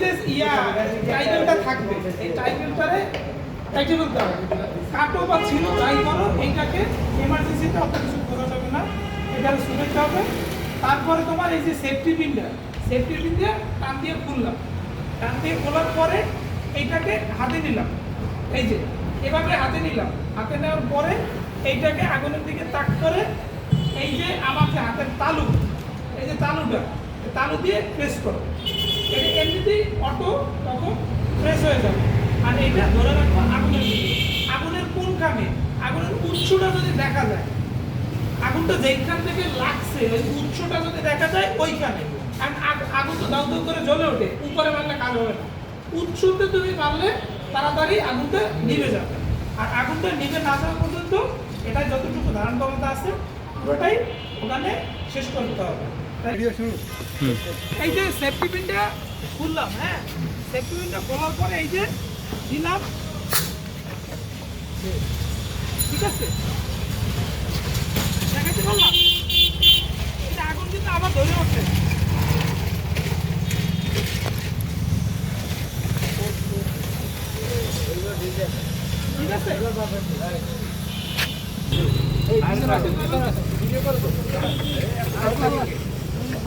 যে ইয়া টাইটেলটা থাকবে। এই টাইটেলটারে টাইটেল বলতে হবে। কাটো বা ছিল যাই করো, এইটাকে এমার্জেন্সিতে অত কিছু করা যাবে না। এটারে শুনেতে হবে। তারপরে তোমার এই যে সেফটি পিনটা সেফটি পিন দিয়ে টান দিয়ে খুললাম। টান দিয়ে খোলার পরে এইটাকে হাতে নিলাম। এই যে, এভাবে হাতে নিলাম। হাতে নেওয়ার পরে এইটাকে আগুনের দিকে তাক করে এই যে আমার যে হাতের তালু, এই যে তালুটা তালু দিয়ে প্রেস করো। এমনিতেই অটো তখন প্রেস হয়ে যাবে। আর এটা ধরে রাখব আগুনের আগুনের কোনখানে আগুনের উৎসটা যদি দেখা যায়, আগুনটা যেখান থেকে লাগছে, ওই উৎসটা যদি দেখা যায়, ওইখানে। আগ- আগুন তো দাউ দাউ করে জ্বলে ওঠে, উপরে মারলে কাজ হবে উৎসতে তুমি মারলে, তাড়াতাড়ি আগুনটা নিভে যাবে। আর আগুনটা নিভে না পর্যন্ত এটা যতটুকু ধারণ ক্ষমতা আছে, পুরোটাই ওখানে শেষ করতে হবে। এই যে সেফটি পিনটা খুললাম হ্যাঁ সেফটি পিনটা খোলার পরে এই যে দিলাম ঠিক আছে দেখাতে পারলাম এটা আগুন কিন্তু আবার ধরে উঠছে ঠিক আছে আবার জ্বলবে আবার জ্বলবে